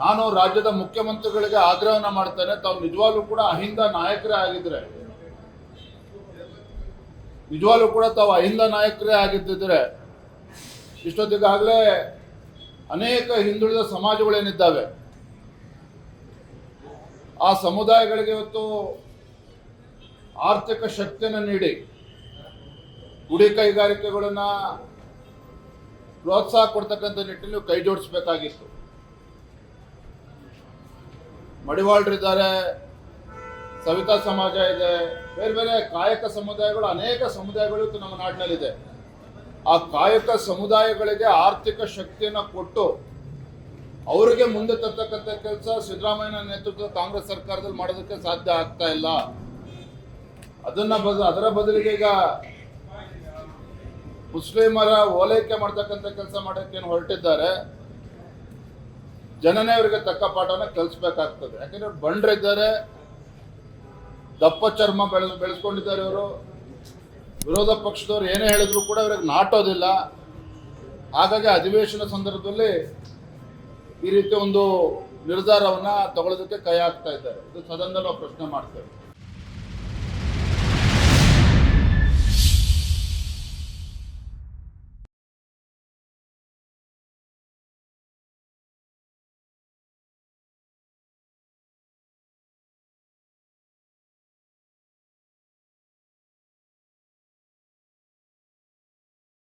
ನಾನು ರಾಜ್ಯದ ಮುಖ್ಯಮಂತ್ರಿಗಳಿಗೆ ಆಗ್ರಹವನ್ನು ಮಾಡ್ತೇನೆ. ತಾವು ನಿಜವಾಗ್ಲೂ ಕೂಡ ಅಹಿಂದ ನಾಯಕರೇ ಆಗಿದ್ರೆ, ನಿಜವಾಗ್ಲೂ ಕೂಡ ತಾವು ಅಹಿಂದ ನಾಯಕರೇ ಆಗಿದ್ದಿದ್ರೆ ಇಷ್ಟೊತ್ತಿಗಾಗಲೇ ಅನೇಕ ಹಿಂದುಳಿದ ಸಮಾಜಗಳೇನಿದ್ದಾವೆ, ಆ ಸಮುದಾಯಗಳಿಗೆ ಇವತ್ತು ಆರ್ಥಿಕ ಶಕ್ತಿಯನ್ನು ನೀಡಿ, ಗುಡಿ ಕೈಗಾರಿಕೆಗಳನ್ನ ಪ್ರೋತ್ಸಾಹ ಕೊಡ್ತಕ್ಕಂಥ ನಿಟ್ಟಿನಲ್ಲಿ ಕೈ ಜೋಡಿಸ್ಬೇಕಾಗಿತ್ತು. ಮಡಿವಾಳರಿದ್ದಾರೆ, ಸವಿತಾ ಸಮಾಜ ಇದೆ, ಬೇರೆ ಬೇರೆ ಕಾಯಕ ಸಮುದಾಯಗಳು, ಅನೇಕ ಸಮುದಾಯಗಳು ಇವತ್ತು ನಮ್ಮ ನಾಡಿನಲ್ಲಿದೆ. ಆ ಕಾಯಕ ಸಮುದಾಯಗಳಿಗೆ ಆರ್ಥಿಕ ಶಕ್ತಿಯನ್ನು ಕೊಟ್ಟು ಅವರಿಗೆ ಮುಂದೆ ತರ್ತಕ್ಕಂಥ ಕೆಲಸ ಸಿದ್ದರಾಮಯ್ಯನ ನೇತೃತ್ವದ ಕಾಂಗ್ರೆಸ್ ಸರ್ಕಾರದಲ್ಲಿ ಮಾಡೋದಕ್ಕೆ ಸಾಧ್ಯ ಆಗ್ತಾ ಇಲ್ಲ. ಅದನ್ನ ಬದ, ಅದರ ಬದಲಿಗೆ ಈಗ ಮುಸ್ಲಿಮರ ಓಲೈಕೆ ಮಾಡ್ತಕ್ಕಂಥ ಕೆಲಸ ಮಾಡೋಕ್ಕೇನು ಹೊರಟಿದ್ದಾರೆ. ಜನನೇ ಅವರಿಗೆ ತಕ್ಕ ಪಾಠನ ಕಲಿಸ್ಬೇಕಾಗ್ತದೆ. ಯಾಕಂದ್ರೆ ಬಂಡ್ರಿದ್ದಾರೆ, ದಪ್ಪ ಚರ್ಮ ಬೆಳೆ ಬೆಳೆಸ್ಕೊಂಡಿದ್ದಾರೆ ಇವರು. ವಿರೋಧ ಪಕ್ಷದವ್ರು ಏನೇ ಹೇಳಿದ್ರು ಕೂಡ ಅವ್ರಿಗೆ ನಾಟೋದಿಲ್ಲ. ಹಾಗಾಗಿ ಅಧಿವೇಶನ ಸಂದರ್ಭದಲ್ಲಿ ಈ ರೀತಿ ಒಂದು ನಿರ್ಧಾರವನ್ನ ತಗೊಳ್ಳೋದಕ್ಕೆ ಕೈ ಹಾಕ್ತಾ ಇದ್ದಾರೆ. ಇದು ಸದನದಲ್ಲಿ ನಾವು ಪ್ರಶ್ನೆ ಮಾಡ್ತೇವೆ.